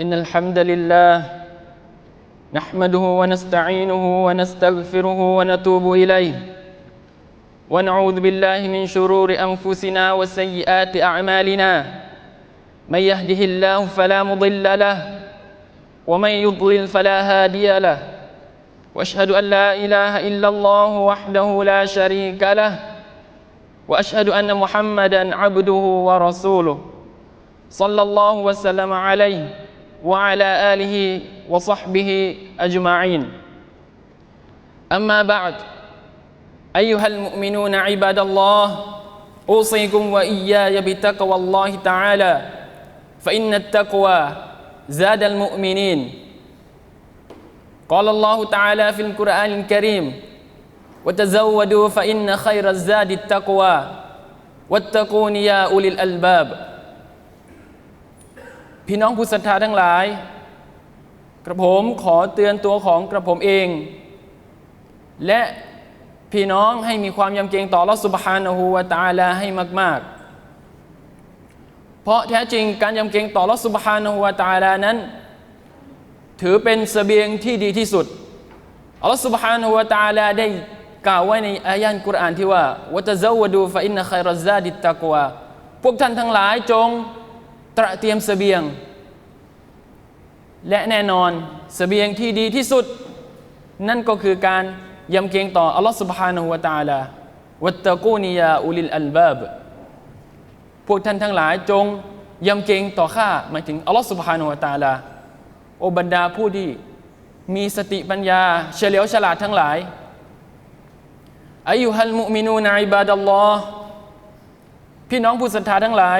إن الحمد لله نحمده ونستعينه ونستغفره ونتوب إليه ونعوذ بالله من شرور أنفسنا وسيئات أعمالنا من يهده الله فلا مضل له ومن يضلل فلا هادي له وأشهد أن لا إله إلا الله وحده لا شريك له وأشهد أن محمدا عبده ورسوله صلى الله وسلم عليه وعلى آله وصحبه أجمعين. أما بعد أيها المؤمنون عباد الله أوصيكم وإياي بتقوى الله تعالى فإن التقوى زاد المؤمنين. قال الله تعالى في القرآن الكريم وتزودوا فإن خير الزاد التقوى واتقون يا أولي الألباب. พี่น้องผู้ศรัทธาทั้งหลาย กระผมขอเตือนตัวของกระผมเอง และพี่น้องให้มีความยำเกรงต่อลอสุบฮานะฮูวาตาลาให้มาก ๆ เพราะแท้จริงการยำเกรงต่อลอสุบฮานะฮูวาตาลานั้น ถือเป็นสเสบียงที่ดีที่สุด อัลลอฮฺ سبحانه และ تعالى ได้กล่าวไว้ในอายะห์กุรอานที่ว่าวะตะซาวดูฟะอินนะคัยรซาดิตตะกวาพวกท่านทั้งหลายจง ตระเตรียมสเสบียง และแน่นอนสเสบียงที่ดีที่สุด นั่นก็คือการยำเกรงต่ออัลลอฮฺ سبحانه และ تعالى วัตตะกูนียาอุลิลอัลบาบพวกท่านทั้งหลายจงยำเกรงต่อข้าหมายถึงอัลลอฮฺ سبحانه และ تعالى โอบรรดาผู้ที่มีสติปัญญาเฉลียวฉลาดทั้งหลายอายุฮัลมุมินูนอิบาดัลลอฮ์พี่น้องผู้ศรัทธาทั้งหลาย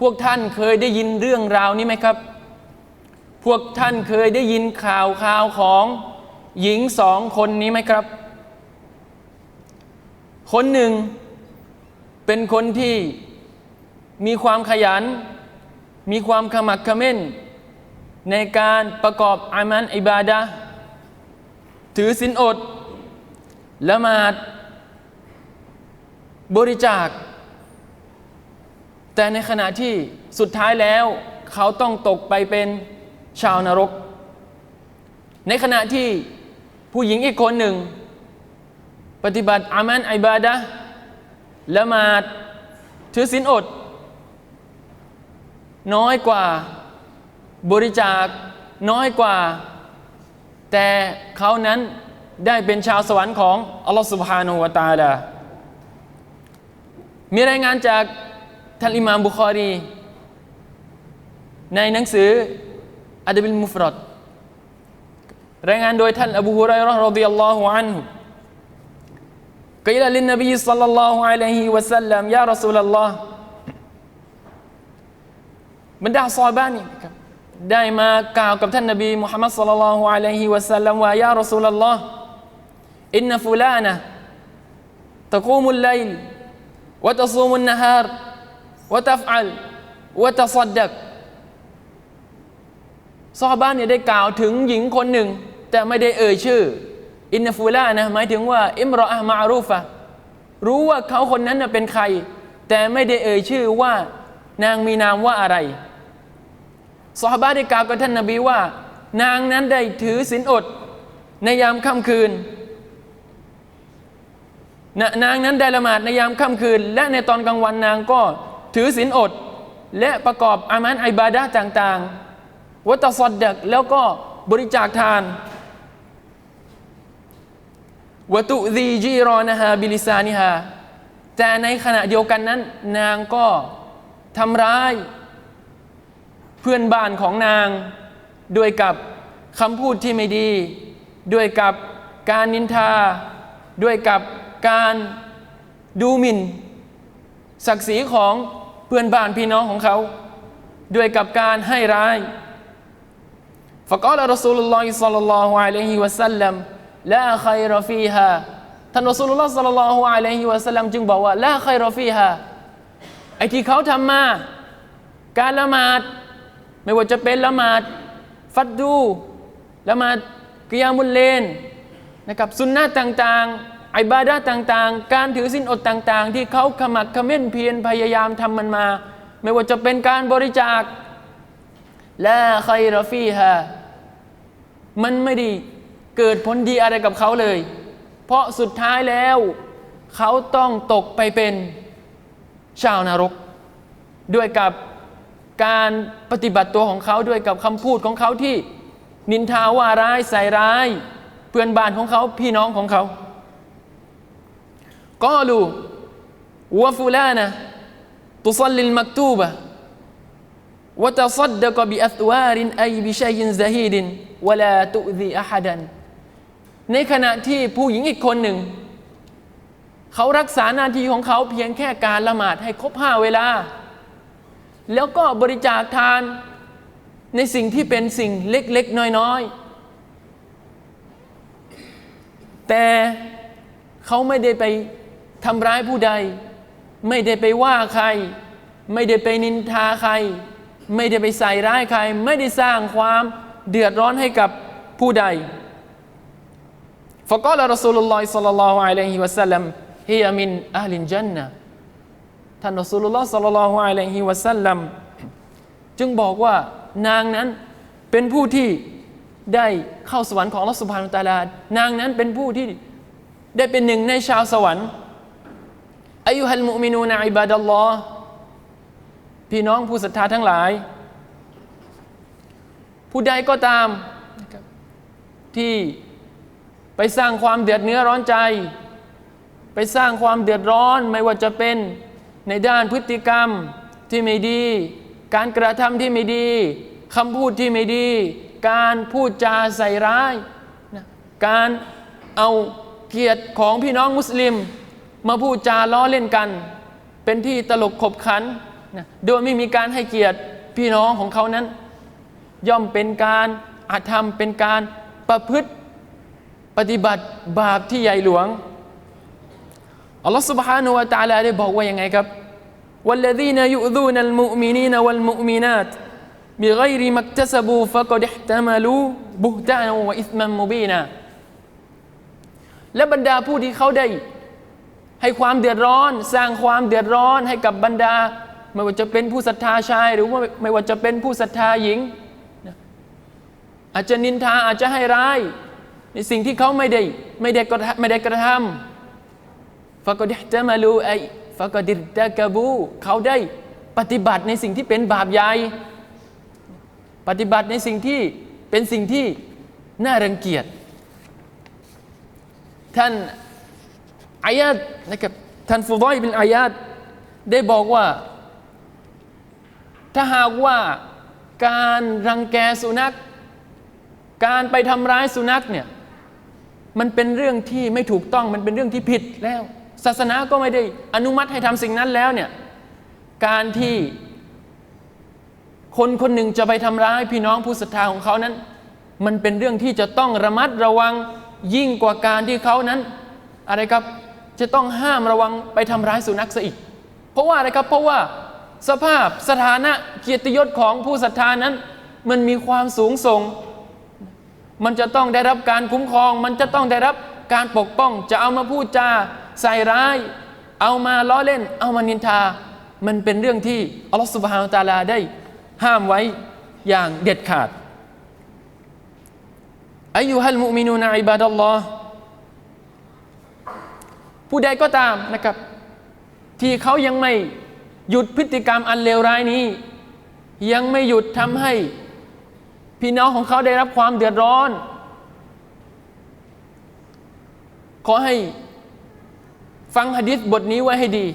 พวกท่านเคยได้ยินเรื่องราวนี้ไหมครับ พวกท่านเคยได้ยินข่าวข่าวของหญิงสองคนนี้ไหมครับ คนหนึ่งเป็นคนที่มีความขยัน มีความขมักขม้น ในการประกอบอามันอิบาดะถือสินอดละหมาดบริจาค แต่ในขณะที่สุดท้ายแล้ว เขาต้องตกไปเป็นชาวนรก ในขณะที่ผู้หญิงอีกคนหนึ่ง ปฏิบัติอามันอิบาดะละมาดถือศีลอด น้อยกว่าบริจาคน้อยกว่า แต่เขานั้นได้เป็นชาวสวรรค์ของอัลลอฮฺสุบฮานุวะตาลามีรายงานจาก ท่านอิมามบุคอรี ในหนังสืออัดบิลมุฟรดรายงานโดยท่านอบูฮุไรเราะห์รดิยัลลอฮุอันฮุ قيل للنبي صلى الله عليه وسلم يا رسول الله บรรดาซอบ้านนี่ครับได้มากล่าวกับท่านนบีมุฮัมมัดสุลลัลฮุอะลัยฮิวะสัลลัมว่ายารอซูลลอฮ์อินนฟุลานะตะกูมุลไลลวะตะซูมุนนฮาร วะตัฟอัลวะตะซัดดักซอบ้านเนี่ยได้กล่าวถึงหญิงคนหนึ่ง แต่ไม่ได้เอ่ยชื่อ อินนฟุลานะหมายถึงว่า อิมรออะมารูฟะรู้ว่าเขาคนนั้นเป็นใคร แต่ไม่ได้เอ่ยชื่อว่านางมีนามว่าอะไรสหบาได้กล่าวกับท่านนบีว่า นางนั้นได้ถือศีลอด ในยามค่ำคืนนางนั้นได้ละหมาดในยามค่ำคืน และในตอนกลางวันนางก็ ถือศีลอด และประกอบอามันอิบาดะต่างๆวัตสอดดักแล้วก็บริจาคทานวตุดีจีรอนะฮะบิลิซานิฮาแต่ในขณะเดียวกันนั้น นางก็ทำร้าย เพื่อนบ้านของนาง ด้วยกับคำพูดที่ไม่ดี ด้วยกับการนินทา ด้วยกับการดูหมิ่น ศักดิ์ศรีของ เพื่อนบ้านพี่น้องของเขา ด้วยกับการให้ร้ายฟะกอลรอสูลุลลอฮิศ็อลลัลลอฮุอะลัยฮิวะสัลลัมลาคัยรฟีฮาท่านรอสูลุลลอฮ์ศ็อลลัลลอฮุอะลัยฮิวะสัลลัมจึงบอกว่าลาคัยรฟีฮาไอที่เขาทำมา การละหมาด ไม่ว่าจะเป็นละหมาด ฟัดดู ละหมาดกิยามุลเลนนะครับสุนนะต่างๆ อิบาดะต่างๆ การถือสินอดต่างๆ ที่เขาขมักเขม้นเพียรพยายามทำมันมา ไม่ว่าจะเป็นการบริจาคลาใครรฟีฮามันไม่ได้เกิดผลดีอะไรกับเขาเลย เพราะสุดท้ายแล้ว เขาต้องตกไปเป็นชาวนรก ด้วยกับการปฏิบัติตัวของเขาด้วยกับคำพูดของเขาที่นินทาว่าร้ายใส่ร้าย เพื่อนบ้านของเขาพี่น้องของเขา ก็รู้ว่าฟูลานะตุซัลลิลมักตูบะ وتصدق بأثوار أي بشيء زهيد ولا تؤذي أحدا ในขณะที่ผู้หญิงอีกคนหนึ่ง เขารักษาหน้าที่ของเขาเพียงแค่การละหมาดให้ครบห้าเวลา แล้วก็บริจาคทานในสิ่งที่เป็นสิ่งเล็กๆ น้อยๆ แต่เขาไม่ได้ไป ทำร้ายผู้ใด ไม่ได้ไปว่าใคร ไม่ได้ไปนินทาใคร ไม่ได้ไปใส่ร้ายใคร ไม่ได้สร้างความเดือดร้อนให้กับผู้ใด فقال رسول الله صلى الله عليه وسلم هي من أهل الجنة ท่านรอสูลุลลอฮ์สัลลัลลอฮุอะลัยฮิวะสัลลัมจึงบอกว่านางนั้นเป็นผู้ที่ได้เข้าสวรรค์ของอัลลอฮ์สุบฮานุตะอาลานางนั้นเป็นผู้ที่ได้เป็นหนึ่งในชาวสวรรค์ อายุฮัลมุมินูนอิบาดัลลอฮ์พี่น้องผู้ศรัทธาทั้งหลาย ผู้ใดก็ตาม ที่ไปสร้างความเดือดเนื้อร้อนใจ ไปสร้างความเดือดร้อนไม่ว่าจะเป็นในด้านพฤติกรรมที่ไม่ดี การกระทำที่ไม่ดีคำพูดที่ไม่ดี การพูดจาใส่ร้ายนะการเอาเกียรติของพี่น้องมุสลิม มาพูดจาล้อเล่นกัน เป็นที่ตลกขบขันนะโดยไม่มีการให้เกียรติพี่น้องของเขานั้น ย่อมเป็นการอาธรรมเป็นการประพฤติปฏิบัติบาปที่ใหญ่หลวง อัลลอฮฺ سبحانه และ تعالى ได้บอกว่ายังไงครับ والذين يؤذون المؤمنين والمؤمنات بغير ما اكتسبوا فقد احتملوا بهتانا وإثما مبينا และบรรดาผู้ที่เขาได้ ให้ความเดือดร้อน สร้างความเดือดร้อนให้กับบรรดา ไม่ว่าจะเป็นผู้ศรัทธาชาย หรือว่าไม่ว่าจะเป็นผู้ศรัทธาหญิง อาจจะนินทาอาจจะให้ร้าย ในสิ่งที่เขาไม่ได้ไม่ได้กระไม่ได้กระทำฟะกดิตมาลูไอฟะกดิตกบู เขาได้ปฏิบัติในสิ่งที่เป็นบาปใหญ่ ปฏิบัติในสิ่งที่เป็นสิ่งที่น่ารังเกียจท่าน อายาตนะครับท่านฟุดอยเป็นอายาตได้บอกว่า ถ้าหากว่าการรังแกสุนัข การไปทำร้ายสุนัขเนี่ยมันเป็นเรื่องที่ไม่ถูกต้องมันเป็นเรื่องที่ผิดแล้ว ศาสนาก็ไม่ได้อนุมัติให้ทำสิ่งนั้นแล้วเนี่ยการที่คนคนหนึ่งจะไปทำร้ายพี่น้องผู้ศรัทธาของเขานั้น มันเป็นเรื่องที่จะต้องระมัดระวังยิ่งกว่าการที่เขานั้น อะไรครับ จะต้องห้ามระวังไปทำร้ายสุนัขซะอีก เพราะว่าอะไรครับ เพราะว่าสภาพสถานะเกียรติยศของผู้ศรัทธานั้น มันมีความสูงส่ง มันจะต้องได้รับการคุ้มครอง มันจะต้องได้รับการปกป้อง จะเอามาพูดจาใส่ร้าย เอามาล้อเล่น เอามานินทา มันเป็นเรื่องที่อัลลอฮฺสุบฮานตาลาได้ห้ามไว้อย่างเด็ดขาดอายุฮัลมุมินูนอิบาดัลลอฮ์ ผู้ใดก็ตามนะครับ ที่เขายังไม่หยุดพฤติกรรมอันเลวร้ายนี้ ยังไม่หยุดทำให้พี่น้องของเขาได้รับความเดือดร้อน ขอให้ฟังหะดิษบทนี้ไว้ให้ดี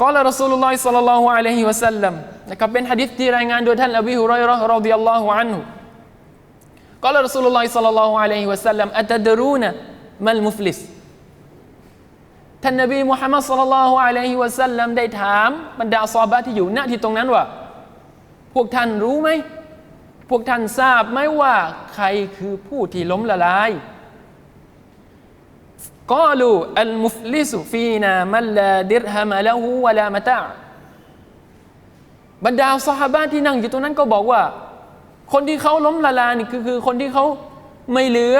กล่าวรอสูลุลลอฮิสัลลัลลอฮุอะลัยฮิวะสัลลัมนะครับเป็นหะดิษที่รายงานโดยท่านอบีฮุรอยราะห์รอฎิยัลลอฮุอันฮุกล่าวรอสูลุลลอฮิสัลลัลลอฮุอะลัยฮิวะสัลลัมอัตดรูนะ มัลมุฟลิสท่านนบีมุฮัมมัดสัลลัลลอฮุอะลัยฮิวะสัลลัมได้ถามบรรดาซอบะที่อยู่ณที่ตรงนั้นว่า พวกท่านรู้ไหม พวกท่านทราบไหมว่า ใครคือผู้ที่ล้มละลายกอลูอัลมุฟลิสฟีนามัลลาดิรฮามะละหูวะลามะตะบรรดาสหาบะที่นั่งอยู่ตรงนั้นก็บอกว่า คนที่เขาล้มละลายนี่คือคือคนที่เขาไม่เหลือ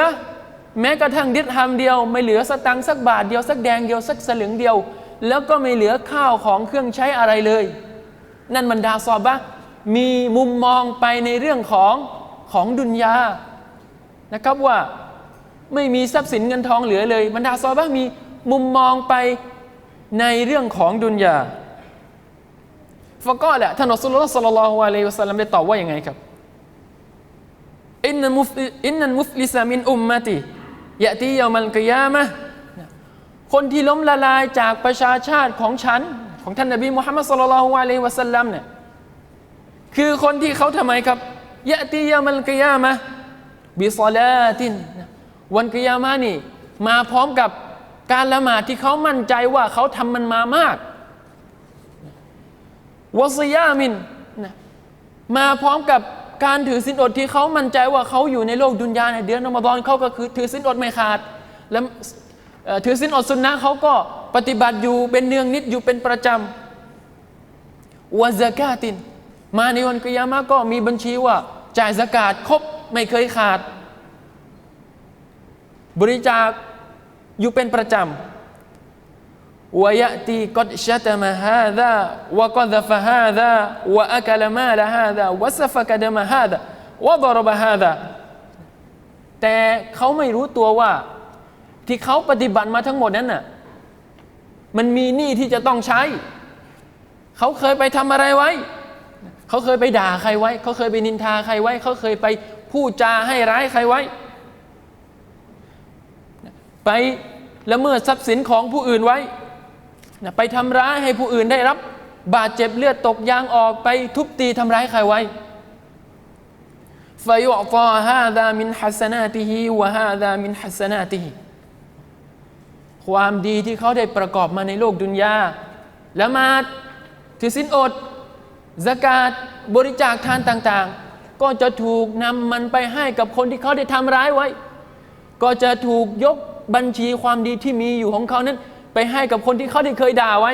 แม้กระทั่งดิรฮามเดียว ไม่เหลือสตังสักบาทเดียวสักแดงเดียวสักสลึงเดียว แล้วก็ไม่เหลือข้าวของเครื่องใช้อะไรเลย นั่นบรรดาซอบะมีมุมมองไปในเรื่องของของดุนยานะครับว่าไม่มีทรัพย์สินเงินทองเหลือเลยบรรดาซอบะห์มีมุมมองไปในเรื่องของดุนยาฟะก็แหละท่านอัสลลอฮ์สัลลัลลอฮุอะลัยฮิวะสัลลัมได้ตอบว่ายังไงครับอินนันมุฟอินนัมุฟลิสมินอุมมะติ ยะตียามัลกิยามะคนที่ล้มละลายจากประชาชาติของฉัน ของท่านนบีมุฮัมมัดสัลลัลฮุอะลัยฮิวะสัลลัมเนี่ยคือคนที่เขาทำไมครับยะตียามัลกิยามะบิศอลาตินวันกิยามะนี่ มาพร้อมกับการละหมาดที่เขามั่นใจว่าเขาทำมันมามากวะซยามินมาพร้อมกับ การถือสินอดที่เขามั่นใจว่าเขาอยู่ในโลกดุนยาในเดือนอมฎอนเขาก็คือถือสินอดไม่ขาด แล้วเอ่อถือสินอดสุนนะเขาก็ปฏิบัติอยู่เป็นเนืองนิดอยู่เป็นประจำวะซากาติน มาในวันกิยามะก็มีบัญชีว่าจ่ายสกาดครบไม่เคยขาด บริจาคอยู่เป็นประจำ วยะตีกดชะตมาฮาดาวกดฟะฮาดาวอักลมาละฮาดาวสฟะกดมาฮาดาวดรบฮาดาแต่เขาไม่รู้ตัวว่า ที่เขาปฏิบัติมาทั้งหมดนั้นน่ะมันมีหนี้ที่จะต้องใช้ เขาเคยไปทำอะไรไว้ เขาเคยไปด่าใครไว้ เขาเคยไปนินทาใครไว้ เขาเคยไปพูดจาให้ร้ายใครไว้ ไปละเมิดทรัพย์สินของผู้อื่นไว้ นะไปทำร้ายให้ผู้อื่นได้รับบาดเจ็บเลือดตกยางออกไปทุบตีทำร้ายใครไว้ฟยุอตาฮาดามินฮัสนาติฮิวะฮาดามินฮัสนาติฮิความดีที่เขาได้ประกอบมาในโลกดุนยาละมาดถือสินอดสกาดบริจาคทานต่าง ๆ ก็จะถูกนำมันไปให้กับคนที่เขาได้ทำร้ายไว้ ก็จะถูกยกบัญชีความดีที่มีอยู่ของเขานั้น ไปให้กับคนที่เขาได้เคยด่าไว้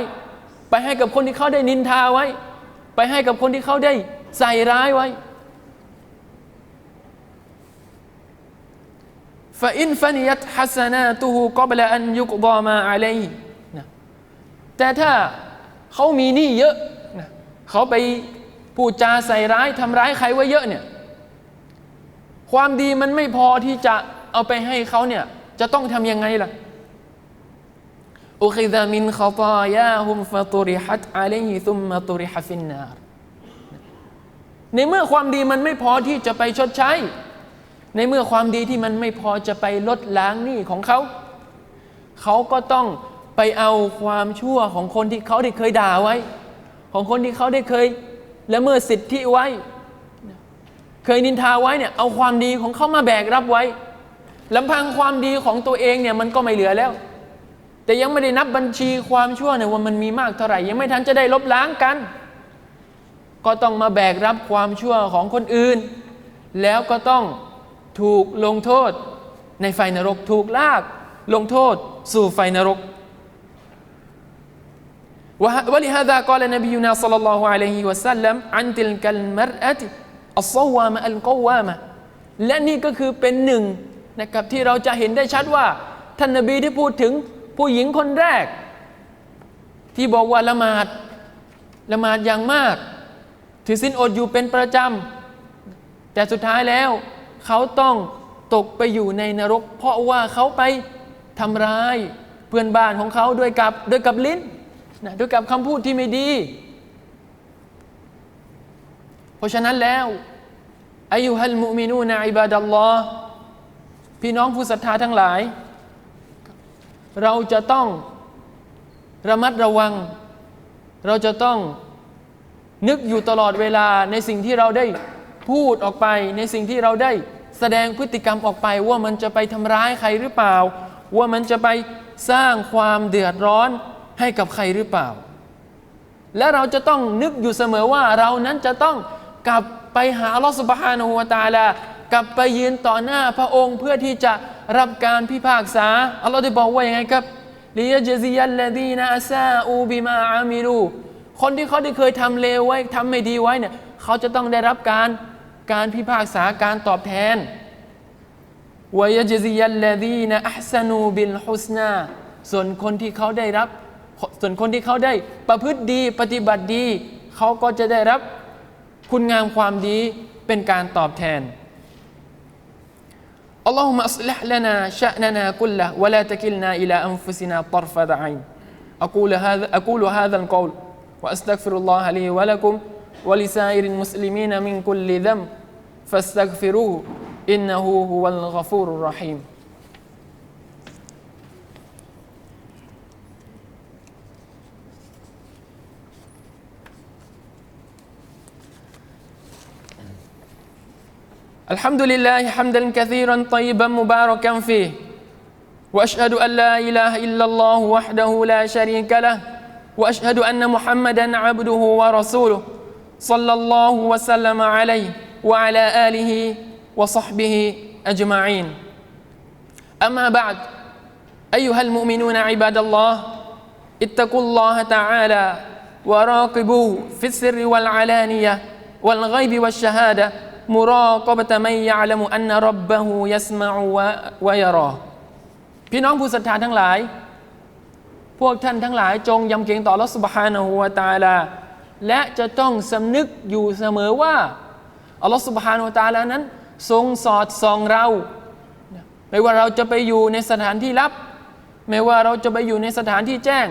ไปให้กับคนที่เขาได้นินทาไว้ ไปให้กับคนที่เขาได้ใส่ร้ายไว้ฟาอินฟันยัตฮัสนาตูฮูกอบละอันยุกดอมาอะลัยนะแต่ถ้าเขามีหนี้เยอะนะเขาไปพูดจาใส่ร้ายทำร้ายใครไว้เยอะเนี่ยความดีมันไม่พอที่จะเอาไปให้เขาเนี่ยจะต้องทำยังไงล่ะ อุคิดะมินขตายาฮุมฟะตุริฮัตอะลัยฮิซุมมะตุริฮะฟินนารในเมื่อความดีมันไม่พอที่จะไปชดใช้ ในเมื่อความดีที่มันไม่พอจะไปลดล้างหนี้ของเขา เขาก็ต้องไปเอาความชั่วของคนที่เขาได้เคยด่าไว้ ของคนที่เขาได้เคยละเมิดสิทธิไว้ เคยนินทาไว้เนี่ยเอาความดีของเขามาแบกรับไว้ลำพังความดีของตัวเองเนี่ยมันก็ไม่เหลือแล้ว แต่ยังไม่ได้นับบัญชีความชั่วในว่ามันมีมากเท่าไหร่ ยังไม่ทันจะได้ลบล้างกัน ก็ต้องมาแบกรับความชั่วของคนอื่น แล้วก็ต้องถูกลงโทษในไฟนรกถูกลากลงโทษสู่ไฟนรกวะลิฮะดะกล่าวนบียูนาสัลลัลลอฮุอะลัยฮิวะสัลลัมอันติลกัลมรอะติอัลซวามะอัลกวามะและนี่ก็คือเป็นหนึ่งนะครับที่เราจะเห็นได้ชัดว่า ท่านนบีที่พูดถึง ผู้หญิงคนแรก ที่บอกว่าละหมาดละหมาดอย่างมาก ถือสินอดอยู่เป็นประจำแต่สุดท้ายแล้ว เขาต้องตกไปอยู่ในนรก เพราะว่าเขาไปทำร้ายเพื่อนบ้านของเขาด้วยกับด้วยกับลิ้นนะด้วยกับคำพูดที่ไม่ดี เพราะฉะนั้นแล้วอายุฮัลมุมินูนะอิบาดัลลอฮ์พี่น้องผู้ศรัทธาทั้งหลาย เราจะต้องระมัดระวัง เราจะต้องนึกอยู่ตลอดเวลาในสิ่งที่เราได้พูดออกไป ในสิ่งที่เราได้แสดงพฤติกรรมออกไป ว่ามันจะไปทำร้ายใครหรือเปล่า ว่ามันจะไปสร้างความเดือดร้อนให้กับใครหรือเปล่า และเราจะต้องนึกอยู่เสมอว่าเรานั้นจะต้องกลับไปหาลอสุบฮานะฮูวตาลากลับไปยืนต่อหน้าพระองค์เพื่อที่จะ รับการพิพากษาอัลลอฮฺได้บอกว่าอย่างไงครับลิยจซิยัลลดีนาซาอูบิมาอามิรูคนที่เขาได้เคยทำเลวไว้ทำไม่ดีไว้เนี่ยเขาจะต้องได้รับการการพิพากษาการตอบแทนวยจซิยัลลดีนาอัพซานูบิลฮุสนาส่วนคนที่เขาได้รับ ส่วนคนที่เขาได้ประพฤติดีปฏิบัติดี เขาก็จะได้รับคุณงามความดีเป็นการตอบแทน اللهم أصلح لنا شأننا كله ولا تكلنا إلى أنفسنا طرفة عين. أقول هذا أقول هذا القول وأستغفر الله لي ولكم ولسائر المسلمين من كل ذنب فاستغفروه إنه هو الغفور الرحيم. الحمد لله حمدا كثيرا طيبا مباركا فيه وأشهد أن لا إله إلا الله وحده لا شريك له وأشهد أن محمدا عبده ورسوله صلى الله وسلم عليه وعلى آله وصحبه أجمعين. أما بعد أيها المؤمنون عباد الله اتقوا الله تعالى وراقبوه في السر والعلانية والغيب والشهادة มุรอกบตะไมยาละมุอันนรับบะฮูยัสมาวะวายรอ พี่น้องผู้ศรัทธาทั้งหลาย พวกท่านทั้งหลายจงยำเกรงต่อรัสบฮานะฮูวตาลา และจะต้องสำนึกอยู่เสมอว่าอัลลอฮฺสุบฮานุตาลานั้น ทรงสอดส่องเรา ไม่ว่าเราจะไปอยู่ในสถานที่ลับ ไม่ว่าเราจะไปอยู่ในสถานที่แจ้ง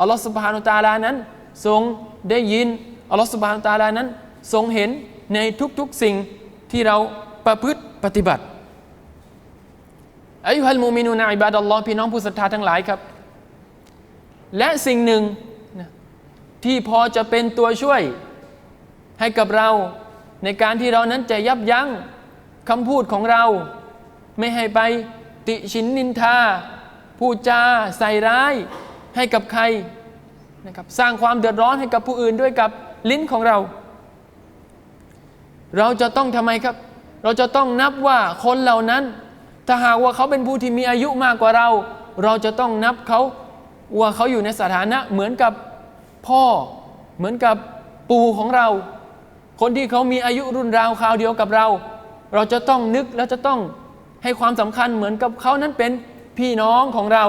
อัลลอฮฺสุบฮานุตาลานั้น ทรงได้ยินอัลลอฮฺสุบฮานุตาลานั้น ทรงเห็น ในทุกๆสิ่งที่เราประพฤติปฏิบัติอายุฮัลมูมินูนาอิบาดัลลอฮ์พี่น้องผู้ศรัทธาทั้งหลายครับ และสิ่งหนึ่งที่พอจะเป็นตัวช่วยให้กับเราในการที่เรานั้นจะยับยั้งคำพูดของเรา ไม่ให้ไปติชินนินทาพูดจาใส่ร้ายให้กับใครนะครับสร้างความเดือดร้อนให้กับผู้อื่นด้วยกับลิ้นของเรา เราจะต้องทำไมครับ เราจะต้องนับว่าคนเหล่านั้น ถ้าหากว่าเขาเป็นผู้ที่มีอายุมากกว่าเรา เราจะต้องนับเขาว่าเขาอยู่ในสถานะเหมือนกับพ่อ เหมือนกับปู่ของเรา คนที่เขามีอายุรุ่นราวคราวเดียวกับเรา เราจะต้องนึกและจะต้องให้ความสำคัญเหมือนกับเขานั้นเป็นพี่น้องของเรา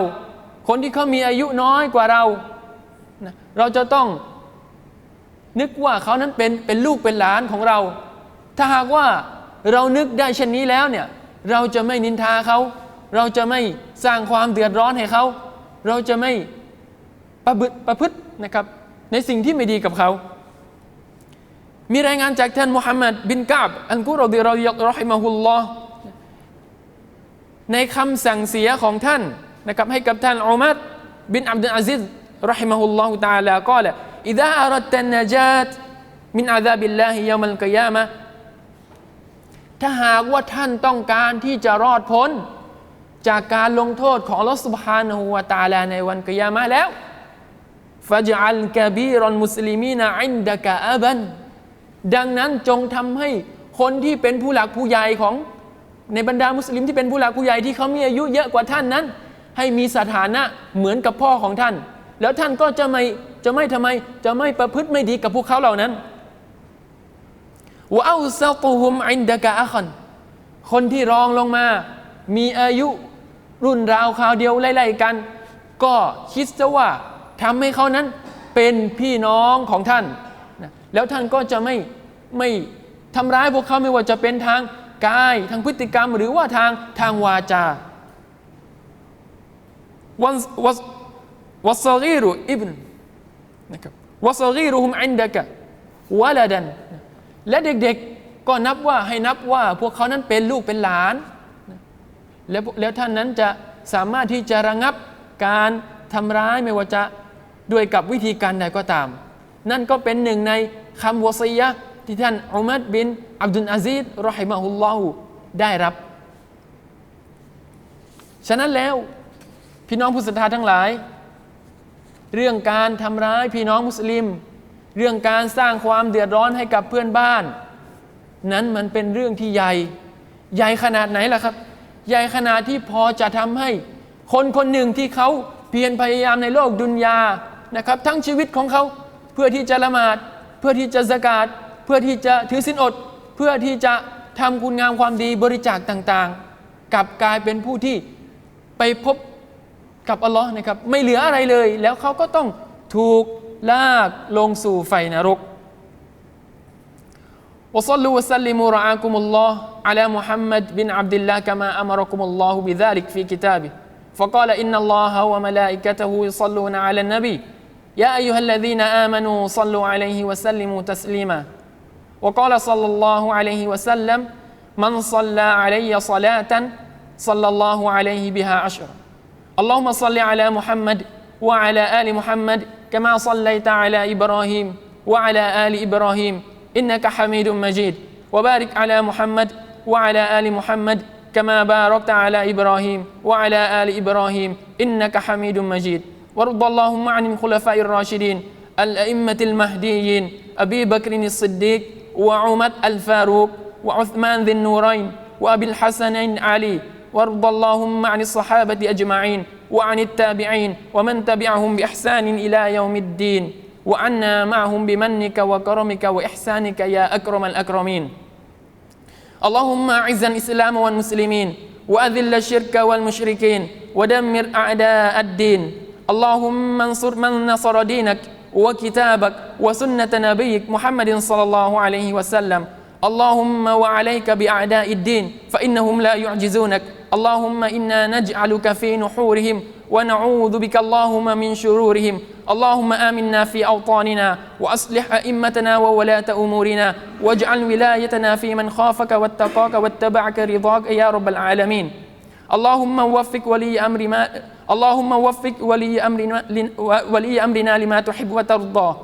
คนที่เขามีอายุน้อยกว่าเรา เราจะต้องนึกว่าเขานั้นเป็นเป็นลูกเป็นหลานของเรา ถ้าหากว่าเรานึกได้เช่นนี้แล้วเนี่ยเราจะไม่นินทาเขา เราจะไม่สร้างความเดือดร้อนให้เขา เราจะไม่ประพฤติประพฤตินะครับ ในสิ่งที่ไม่ดีกับเขา มีรายงานจากท่านมุฮัมมัดบินกาบ อันกุรอดีเรายกรอฮิมาฮุลลอในคำสั่งเสียของท่านนะครับให้กับท่านอุมัดบินอับดุลอาซิซรอฮิมาฮุลลอฮุตาลาก็เลยอิดะอารัตันนจาตมินอาซาบิลลาฮิยามัลกิยามะ ถ้าหากว่าท่านต้องการที่จะรอดพ้น จากการลงโทษของลอสุบฮานะฮูวาตาลาในวันกิยามะแล้วฟาจัลกะบีรอนมุสลิมีนะอินดะกะอับันดังนั้นจงทำให้คนที่เป็นผู้หลักผู้ใหญ่ของในบรรดามุสลิมที่เป็นผู้หลักผู้ใหญ่ที่เขามีอายุเยอะกว่าท่านนั้น ให้มีสถานะเหมือนกับพ่อของท่าน แล้วท่านก็จะไม่จะไม่ทำไมจะไม่ประพฤติไม่ดีกับพวกเขาเหล่านั้น ว่าอัลซาตุฮุมอินดะกะอัคันคนที่รองลงมา มีอายุรุ่นราวคราวเดียวไล่ๆกัน ก็คิดซะว่าทำให้เขานั้นเป็นพี่น้องของท่านนะแล้วท่านก็จะไม่ไม่ทำร้ายพวกเขาไม่ว่าจะเป็นทางกายทางพฤติกรรม หรือว่าทางทางวาจาวันวัวัสกีรุอิบนนะครับวัสกีรุฮุมอินดะกะวะลาดัน และเด็กๆก็นับว่าให้นับว่าพวกเขานั้นเป็นลูกเป็นหลานแล้วแล้วท่านนั้นจะสามารถที่จะระงับการทำร้ายไม่ว่าจะด้วยกับวิธีการใดก็ตาม นั่นก็เป็นหนึ่งในคำวอซียะที่ท่านอุมัดบินอับดุลอาซีดรอฮิมะฮุลลอฮได้รับ ฉะนั้นแล้วพี่น้องผู้ศรัทธาทั้งหลาย เรื่องการทำร้ายพี่น้องมุสลิม เรื่องการสร้างความเดือดร้อนให้กับเพื่อนบ้าน นั้นมันเป็นเรื่องที่ใหญ่ ใหญ่ขนาดไหนล่ะครับ ใหญ่ขนาดที่พอจะทำให้ คนคนหนึ่งที่เขาเพียรพยายามในโลกดุนยานะครับ ทั้งชีวิตของเขาเพื่อที่จะละหมาด เพื่อที่จะสกาดเพื่อที่จะถือสินอด เพื่อที่จะทำคุณงามความดีบริจาคต่างๆ กลับกลายเป็นผู้ที่ไปพบกับอัลลอฮ์นะครับ ไม่เหลืออะไรเลย แล้วเขาก็ต้องถูก ลากลงสู่ไฟนรก وصلوا وسلموا رعاكم الله على محمد بن عبد الله كما امركم الله بذلك في كتابه فقال ان الله وملائكته يصلون على النبي يا ايها الذين امنوا صلوا عليه وسلموا تسليما وقال صلى الله عليه وسلم من صلى علي صلاه صلى الله عليه بها عشرا اللهم صل على محمد وعلى ال محمد كما صليت على إبراهيم وعلى آل إبراهيم إنك حميد مجيد. وبارك على محمد وعلى آل محمد كما باركت على إبراهيم وعلى آل إبراهيم إنك حميد مجيد. وارض اللهم عن الخلفاء الراشدين الأئمة المهديين أبي بكر الصديق وعمر الفاروق وعثمان ذي النورين وأبي الحسنين علي وارض اللهم عن الصحابة أجمعين وعن التابعين ومن تبعهم بإحسان إلى يوم الدين وعنا معهم بمنك وكرمك وإحسانك يا أكرم الأكرمين. اللهم أعز الإسلام والمسلمين وأذل الشرك والمشركين ودمر أعداء الدين. اللهم انصر من نصر دينك وكتابك وسنة نبيك محمد صلى الله عليه وسلم. اللهم وعليك بأعداء الدين فإنهم لا يعجزونك. اللهم إنا نجعلك في نحورهم ونعوذ بك اللهم من شرورهم. اللهم آمنا في أوطاننا وأصلح أئمتنا وولاة أمورنا واجعل ولايتنا في من خافك واتقاك واتبعك رضاك يا رب العالمين. اللهم وفق ولي أمر ما اللهم وفق ولي أمرنا ولي أمرنا لما تحب وترضى.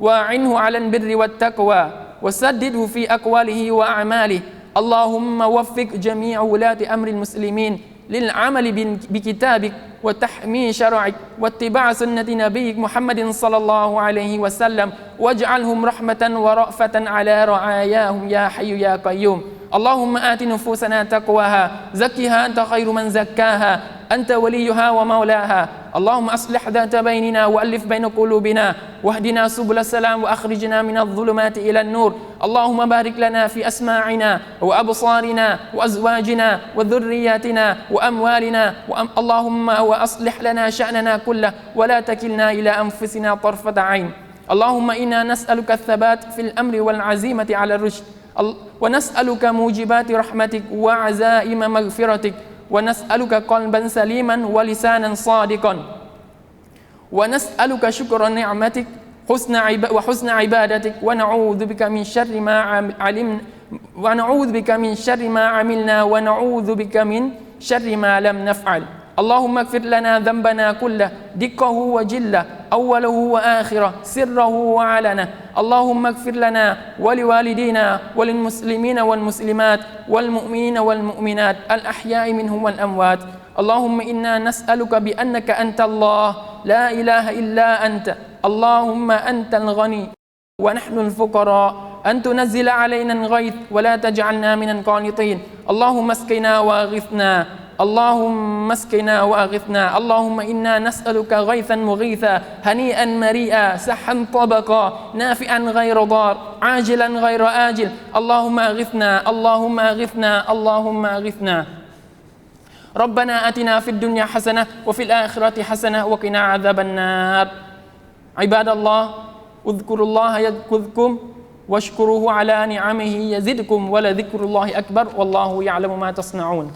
وأعنه على البر والتقوى. وسدده في أقواله وأعماله. اللهم وفق جميع ولاة أمر المسلمين للعمل بكتابك وتحمي شرعك واتباع سنة نبيك محمد صلى الله عليه وسلم واجعلهم رحمة ورأفة على رعاياهم يا حي يا قيوم. اللهم آت نفوسنا تقواها زكها أنت خير من زكاها. أنت وليها ومولاها. اللهم أصلح ذات بيننا وألف بين قلوبنا. واهدنا سبل السلام وأخرجنا من الظلمات إلى النور. اللهم بارك لنا في أسماعنا وأبصارنا وأزواجنا وذرياتنا وأموالنا وأم اللهم وأصلح لنا شأننا كله ولا تكلنا إلى أنفسنا طرفة عين. اللهم إنا نسألك الثبات في الأمر والعزيمة على الرشد. ونسألك موجبات رحمتك وعزائم مغفرتك. ونسألك قلبا سليما ولسانا صادقا. ونسألك شكر نعمتك حسن عب... وحسن عبادتك. ونعوذ بك من شر ما علمنا ونعوذ بك من شر ما عملنا. ونعوذ بك من شر ما لم نفعل. اللهم اغفر لنا ذنبنا كله دقه وجله أوله وآخره سره وعلنه. اللهم اغفر لنا ولوالدينا وللمسلمين والمسلمات والمؤمنين والمؤمنات الأحياء منهم والأموات. اللهم إنا نسألك بأنك أنت الله لا إله إلا أنت. اللهم أنت الغني ونحن الفقراء. أن تنزل علينا الغيث ولا تجعلنا من القانطين. اللهم اسقنا واغثنا اللهم اسقنا واغثنا. اللهم إنا نسألك غيثا مغيثا هنيئا مريئا سحا طبقا نافعا غير ضار عاجلا غير آجل. اللهم أغثنا اللهم أغثنا اللهم أغثنا. ربنا آتنا في الدنيا حسنة وفي الآخرة حسنة وقنا عذاب النار. عباد الله اذكروا الله يذكركم واشكروه على نعمه يزدكم ولذكر الله أكبر والله يعلم ما تصنعون.